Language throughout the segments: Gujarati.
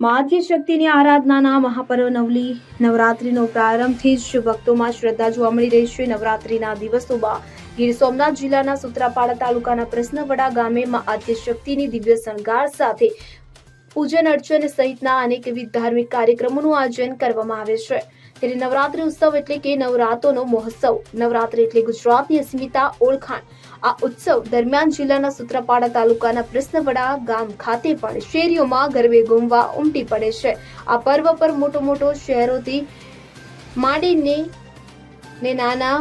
માધ્ય શક્તિની આરાધનાના મહાપર્વ નવલી, નવરાત્રીનો પ્રારંભથી જ ભક્તોમાં શ્રદ્ધા જોવા મળી રહી છે. નવરાત્રિના દિવસોમાં ગીર સોમનાથ જિલ્લાના સુત્રાપાડા તાલુકાના પ્રશ્નવડા ગામે માં આદ્ય શક્તિની દિવ્ય શણગાર સાથે પૂજન અર્ચન સહિતના અનેકવિધ ધાર્મિક કાર્યક્રમોનું આયોજન કરવામાં આવે છે. ત્યારે નવરાત્રી ઉત્સવ એટલે કે નવરાતોનો મહોત્સવ. નવરાત્રી એટલે ગુજરાતની અસ્મિતા ઓળખાણ. આ ઉત્સવ દરમિયાન જિલ્લાના સુત્રાપાડા તાલુકાના પ્રશ્નવડા ગામ ખાતે પણ શેરીઓમાં ગરબે ઘૂમવા ઉમટી પડે છે. આ પર્વ પર મોટો મોટો શહેરોથી માંડીને ને નાના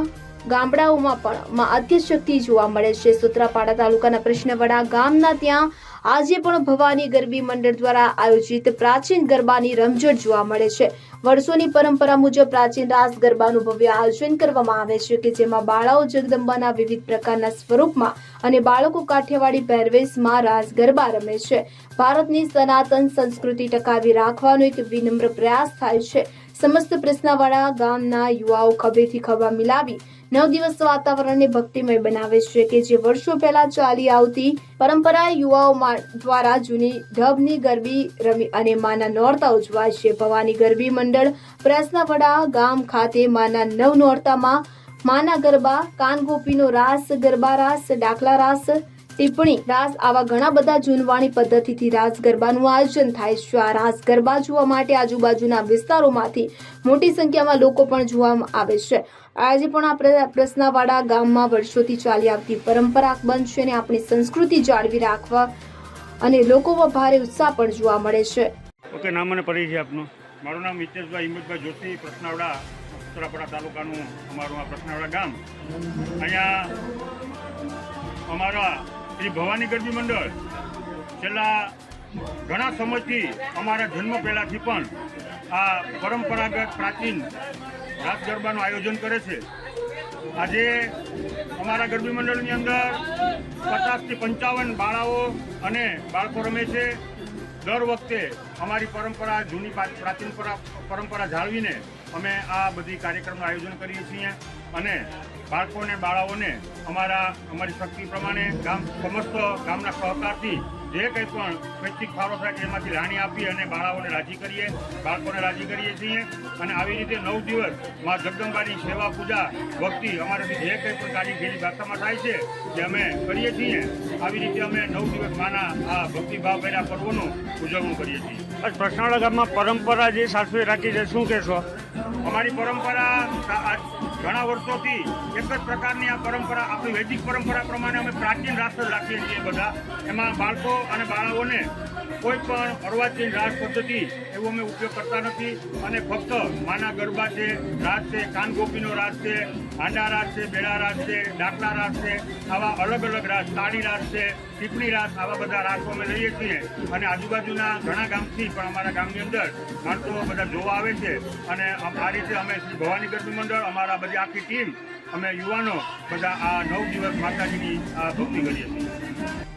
ગામડાઓમાં પણ માં આદ્યશક્તિ જોવા મળે છે. સુત્રાપાડા તાલુકાના પ્રશ્નવડા ગામના ત્યાં આજે પણ ભવાની ગરબી મંડળ દ્વારા આયોજિત પ્રાચીન ગરબાની રમઝટ જોવા મળે છે. વર્ષોની પરંપરા મુજબ પ્રાચીન રાસ ગરબાનું ભવ્ય આયોજન કરવામાં આવે છે કે જેમાં બાળાઓ જગદંબાના વિવિધ પ્રકારના સ્વરૂપમાં અને બાળકો કાઠિયાવાડી પહેરવેશમાં રાસ ગરબા રમે છે. ભારતની સનાતન સંસ્કૃતિ ટકાવી રાખવાનો એક વિનમ્ર પ્રયાસ થાય છે. સમસ્ત પ્રશ્નાવાળા ગામના યુવાઓ ખભેથી ખભા મિલાવી નવ દિવસ વાતાવરણને ભક્તિમય બનાવે છે કે જે વર્ષો પહેલા ચાલી આવતી પરંપરા યુવાઓ દ્વારા જૂની ઢબની ગરબી રમી અને માના નોરતા ઉજવાય છે. ભવાની ગરબી મંડળ પ્રેસનાવડા ગામ ખાતે માના નવ નોરતામાં માના ગરબા, કાનગોપીનો રાસ, ગરબા રાસ, ડાકલા રાસ ટિપ્પણી. રાસ આવા ઘણા બધા જૂનવાણી પદ્ધતિથી રાસ ગરબાનું આયોજન થાય છે. આ રાસ ગરબા જોવા માટે આજુબાજુના વિસ્તારોમાંથી મોટી સંખ્યામાં લોકો પણ જોવામાં આવે છે. આજે પણ આ પ્રશ્નાવાળા ગામમાં વર્ષોથી ચાલી આવતી પરંપરા બંધ છે અને આપણી સંસ્કૃતિ જાળવી રાખવા અને લોકોમાં ભારે ઉત્સાહ પણ જોવા મળે છે. ઓકે, નામ અને પરિચય આપનો. મારું નામ મિતેશભાઈ હિંમતભાઈ જોશી, પ્રશ્નાવડા, ઉત્તરાપડા તાલુકાનું અમારું આ પ્રશ્નાવડા ગામ. અહીંયા અમારા શ્રી ભવાની ગરબી મંડળ, છેલ્લા ઘણા સમયથી અમારા જન્મ પહેલાંથી પણ આ પરંપરાગત પ્રાચીન રાસ ગરબાનું આયોજન કરે છે. આજે અમારા ગરબી મંડળની અંદર પચાસથી પંચાવન બાળાઓ અને બાળકો રમે છે. દર વખતે અમારી પરંપરા જૂની પ્રાચીન પરા- પરંપરા જાળવીને અમે આ બધી કાર્યક્રમનું આયોજન કરીએ છીએ. અને બાળકોને બાળાઓને અમારા અમારી શક્તિ પ્રમાણે ગામ સમસ્ત ગામના સહકારથી જે કંઈ પણ સ્વૈચ્છિક ફાળો થાય એમાંથી રાણી આપી અને બાળાઓને રાજી કરીએ બાળકોને રાજી કરીએ છીએ. અને આવી રીતે નવ દિવસમાં જગદંબાની સેવા પૂજા ભક્તિ અમારાથી જે કંઈ પણ કાર્યગીરી ભાષામાં થાય છે તે અમે કરીએ છીએ આવી રીતે અમે નવ દિવસ માના આ ભક્તિભાવ ભર્યા પર્વનું ઉજવણું કરીએ છીએ. બસ પ્રશ્નાળા ગામમાં પરંપરા જે સાચવી રાખી છે શું કહેશો? અમારી પરંપરા ઘણા વર્ષોથી એક જ પ્રકારની આ પરંપરા, આપણી વૈદિક પરંપરા પ્રમાણે અમે પ્રાચીન રાષ્ટ્ર રાખીએ છીએ બધા. એમાં બાળકો અને બાળાઓને કોઈ પણ અર્વાચીન રાસ પદ્ધતિ એવો અમે ઉપયોગ કરતા નથી. અને ફક્ત માના ગરબા છે રાસ છે, કાનગોપીનો રાસ છે, હાંડા રાસ છે, બેડા રાસ છે ડાકલા રાસ છે, આવા અલગ અલગ રાસ તાળી રાસ છે, ટીપણી રાસ આવા બધા રાસો અમે લઈએ છીએ. અને આજુબાજુના ઘણા ગામથી પણ અમારા ગામની અંદર માણસો બધા જોવા આવે છે. અને આ રીતે અમે શ્રી ભવાની ગરબી મંડળ, અમારા બધી આખી ટીમ, અમે યુવાનો બધા આ નવ દિવસ માતાજીની ભક્તિ કરીએ છીએ.